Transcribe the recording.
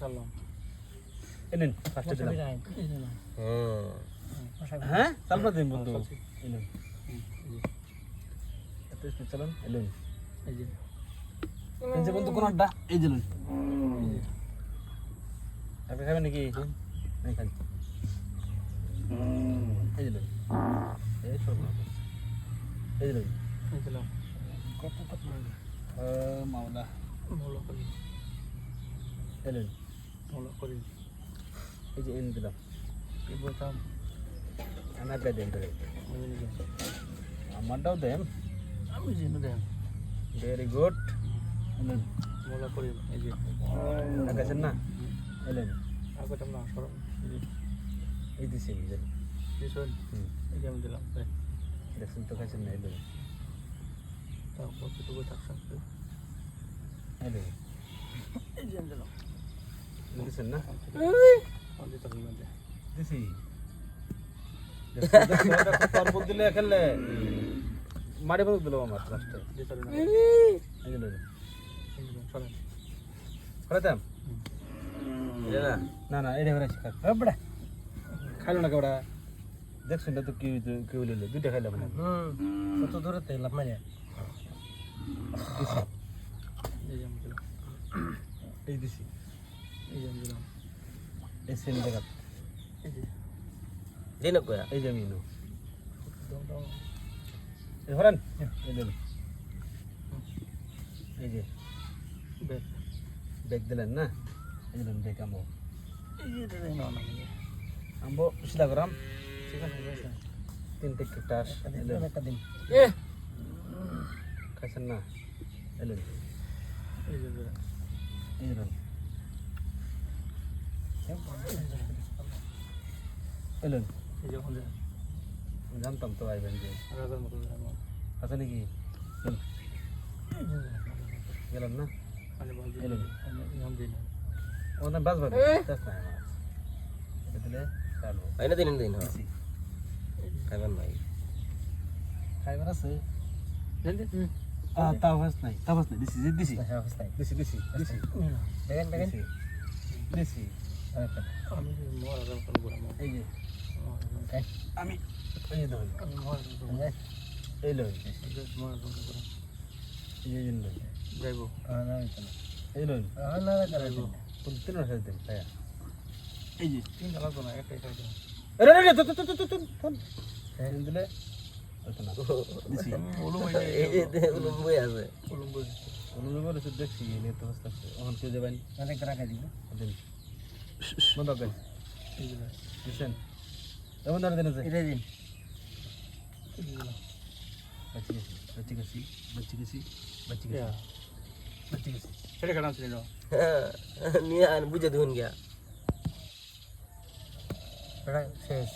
সালাম এনেন ফার্স্টে দিলাম। এই যে হ্যাঁ। তারপর দিন বন্ধু। এত স্পিড চালান? এলেন এই যে। এই যে বন্ধু কোনটা এই যে আপনি খাবেন নাকি? নাই খান এই যে এই সব এই যে এই দিলাম কত কত মাওলা। করি। এলেন। মৌলা করি। এই যে এনে দিলাম। কি বলতাম? আমি আপনার দেন ধরে। আমারটাও দেন। আমি জেনে দেন। ভেরি গুড এলেন। করি। এই যে লাগাইছেন না? এলেন। আগে না সরম এই দিছি এই যে। দিছেন? এই যে আমি দিলাম এই দেখছেন তো খাইছেন না এলেন। তাও কতটুকু থাকছেন এলেন। দিছেন না দিছি তরবুজ দিলে খেললে মারি বন্ধ দিল আমার লাস্টে খাইতাম না না এটা করে শিখা বড়া খাইলো না কেবড়া দেখছেন তো কি কি হইল দুইটা খাইলাম না কত দূরে আমি দিলাম এই দিছি এই যে আমি দিলাম। এই যে। দিন কয়া? এই যে আমি নো এই হরান এই দেন এই যে। বেশ ব্যাগ দিলেন না? এই দিলেন ব্যাগ আম্বো এই যে দিলেন না না আম্বো সিধা করাম ঠিক আছে বেশ তিন থেকে টাস। এলেন একটা দিন। এ! খাইছেন না? এলেন এই যে এই দিলেন এলেন? এই যে ওখানে জানতাম তো আইবেন যে রাজার মতো আছে নাকি? চল, গেলাম না? এলেন। ওখানে বাস ভাবি বাস নাই। আমার এটা দিলে চালু আইনা দিন দিন হ্যাঁ। খাইবেন নাই। খাইবার আছে? তাওয়াস নাই তাওয়াস নাই। দিছি দিছি। দিছি দিছি দিছি। দেখেন দেখেন। দিছি। আমি মহারাজার মতন বললাম এই যে আমি এই যে এই লই মহারাজার মতন বললাম এই যে এই লই যাইব তিন মাসের দিন ভাইয়া এই যে তিনটা লাগবে না একটাই খাই আরে আরে তো তো তো তো তো না করেছে দেখছি দিন। বন্ধ যে দিছেন এমন ধরে দেন এটা দিন। বাচ্চি গেছি বাচ্চি গেছি বাচ্চি গেছি বাচ্চি গেছি সেটা কাটান ছিল নিয়ে আন বুঝে দিন গিয়া। শেষ।